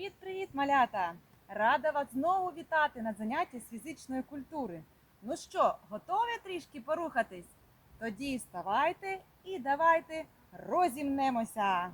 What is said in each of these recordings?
Привіт-привіт, малята! Рада вас знову вітати на занятті з фізичної культури. Ну що, готові трішки порухатись? Тоді вставайте і давайте розімнемося.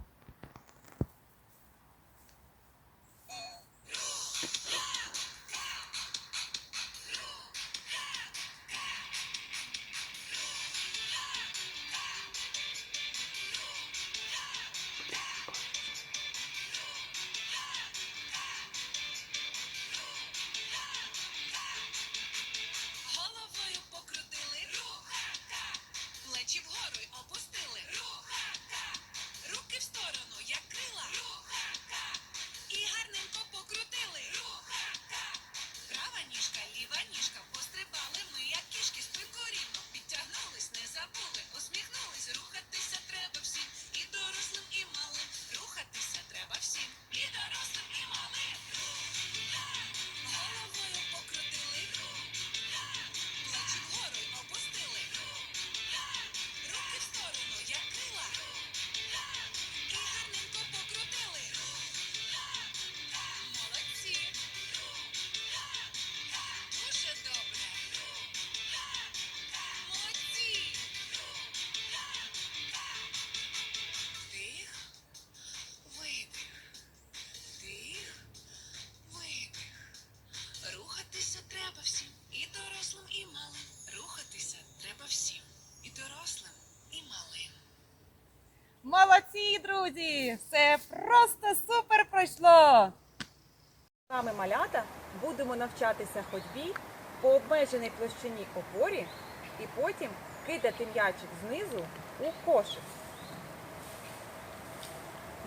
Молодці, друзі! Все просто супер пройшло! Вами малята будемо навчатися ходьбі по обмеженій площині опорі і потім кидати м'ячик знизу у кошик.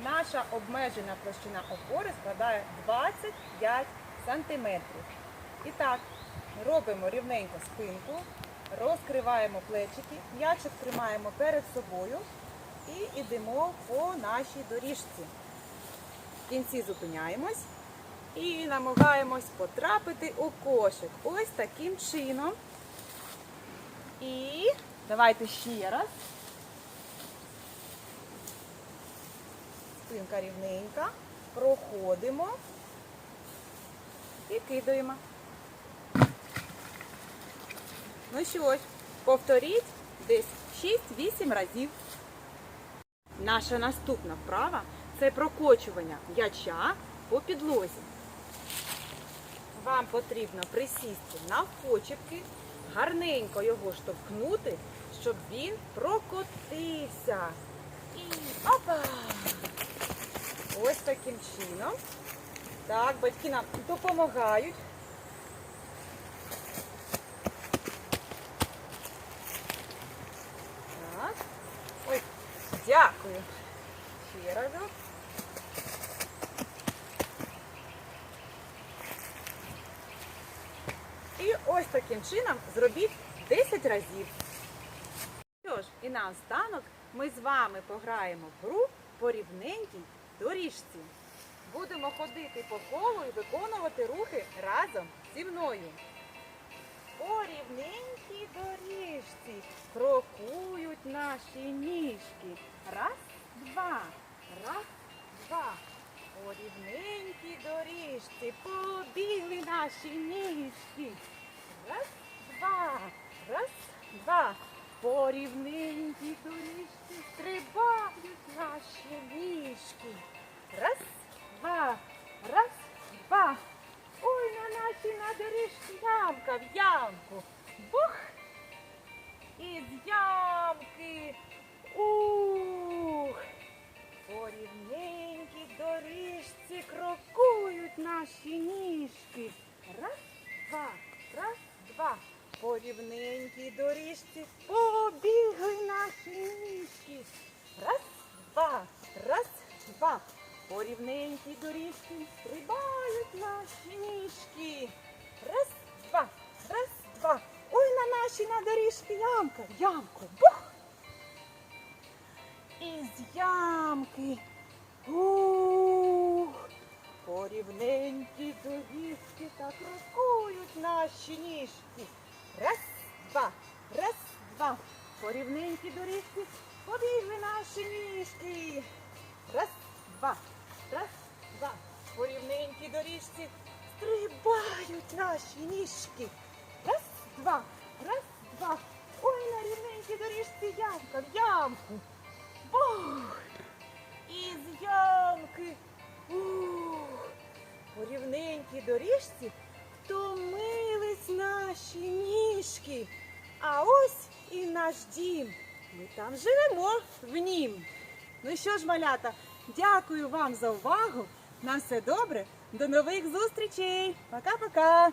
Наша обмежена площина опори складає 25 сантиметрів. І так, робимо рівненько спинку, розкриваємо плечики, м'ячик тримаємо перед собою і йдемо по нашій доріжці. В кінці зупиняємось і намагаємось потрапити у кошик. Ось таким чином. І давайте ще раз. Спинка рівненька. Проходимо і кидаємо. Ну що ж, повторіть десь 6-8 разів. Наша наступна вправа це прокочування м'яча по підлозі. Вам потрібно присісти навпочепки, гарненько його штовхнути, щоб він прокотився. І опа! Ось таким чином. Так, батьки нам допомагають. Так. Ой, дякую. Ще разок. І ось таким чином зробіть 10 разів. Що ж, і наостанок ми з вами пограємо в гру по рівненькій доріжці. Будемо ходити по колу і виконувати рухи разом зі мною. По рівненькій доріжці крокують наші ніжки. Раз, два, раз, два. По рівненькій доріжці побігли наші ніжки. Раз, два, раз, два. По рівненькій доріжці стрибають наші ніжки. Раз, два, раз, два. Ой, на нашій на доріжці ямка в ямку. Бух! Із ямки. Ух! По рівненькій доріжці крокують наші ніжки. Раз, два, раз, два. По рівненькій доріжці побігли наші ніжки. Раз, два, раз, два. По рівненькій доріжці стрибають наші ніжки. Ой, на доріжці ямка, ямку. Бух! Із ямки. Ух! По рівненькій доріжці так крокують наші ніжки. Раз, два, раз, два. По рівненькій доріжці побігли наші ніжки. Раз, два, раз, два. По рівненькій доріжці стрибають наші ніжки. Раз, два. В ямку. Бух! І з ямки. Ух! По рівненькій доріжці втомились наші ніжки. А ось і наш дім. Ми там живемо в нім. Ну що ж, малята, дякую вам за увагу. На все добре. До нових зустрічей. Пока-пока.